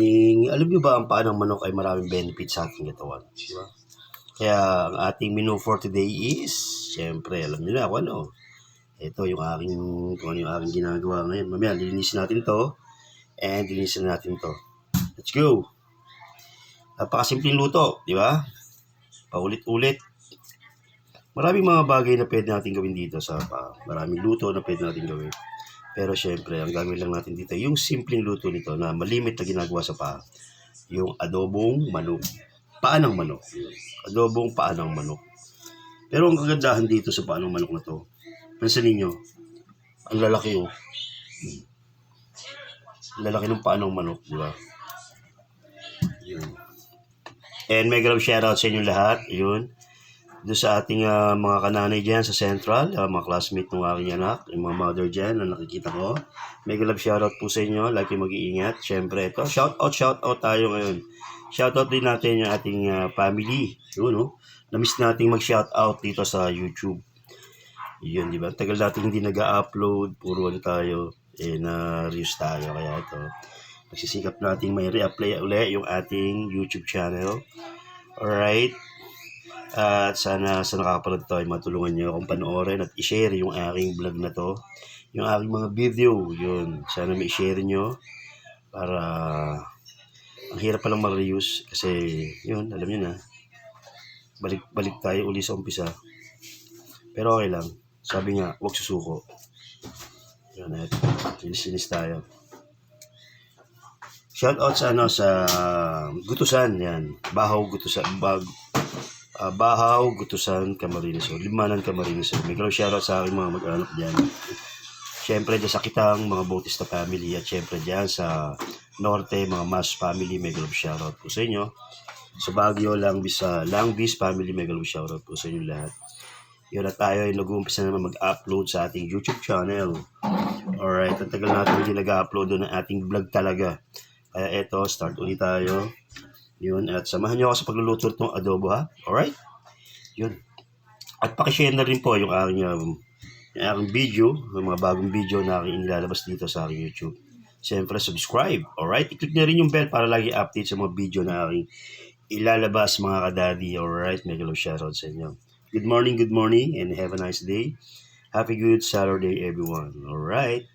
nyo ba ang paa ng manok ay maraming benefit sa ating katawan? Di ba? Kaya ang ating menu for today is, syempre, alam nyo na kung ano. Ito yung aking, kung ano yung aking ginagawa ngayon. Mamaya, lilinisin natin to. And lilinisin natin to. Let's go! Napakasimpleng luto, di ba? Paulit-ulit. Maraming mga bagay na pwede natin gawin dito sa pa. Maraming luto na pwede natin gawin. Pero syempre, ang gagawin lang natin dito, yung simpleng luto nito na malimit na ginagawa sa pa. Yung adobong manok. Paa ng manok. Adobong paa ng manok. Pero ang kagandahan dito sa paa ng manok na to, pansin ninyo, ang lalaki oh. Hmm. Lalaki ng paa ng manok, di ba? Yun. And may grab shoutout sa inyo lahat. Yun. Doon sa ating ah, mga kananay dyan sa Central, ah, mga classmate ng aking anak, yung mga mother dyan na nakikita ko. May love shoutout po sa inyo. Lagi mag-iingat. Siyempre, ito. Shoutout, shoutout tayo ngayon. Shoutout din natin yung ating ah, family. Yun, no? Na-miss nating mag-shoutout dito sa YouTube. Yun, di ba? Tagal natin hindi nag-upload. Puro ano tayo. Eh, na-reuse tayo. Kaya ito. Magsisikap natin may re-apply uli yung ating YouTube channel. Alright. At sana sa nakakapanood to ay matulungan nyo akong panoorin at i-share yung aking vlog na to. Yung aking mga video, yun. Sana may i-share nyo para ang hirap palang mag-reuse kasi yun, alam nyo na. Balik, balik tayo uli sa umpisa. Pero okay lang. Sabi nga, huwag susuko. Yun, at sinis tayo. Shout out sa ano sa Gutusan yan. Bahaw Gutusan bag ah, Bahaw Gutusan Camarines Sur. Limanan Camarines Sur. May galaw shout out sa aking mga mag-anak diyan. Syempre dyan sa Kitang, mga Bautista family at syempre dyan sa Norte, mga Mas family, may galaw shout out po sa inyo. Sa Baguio, Langbis, sa Langbis family, may galaw shout out po sa inyo lahat. Yun at tayo ay nag-uumpisa naman mag-upload sa ating YouTube channel. Alright, ang tagal natin hindi nag-upload ng ating vlog talaga. Kaya eto, start ulit tayo. Yun, at samahan niyo ako sa pagluluto ng adobo ha. Alright? Yun. At pakishare na rin po yung aking, um, yung aking video, yung mga bagong video na aking inilalabas dito sa aking YouTube. Siyempre, subscribe. Alright? I-click na rin yung bell para lagi update sa mga video na aking ilalabas mga kadadi. Alright? Mega love shoutout sa inyo. Good morning, good morning, and have a nice day. Happy good Saturday, everyone. Alright?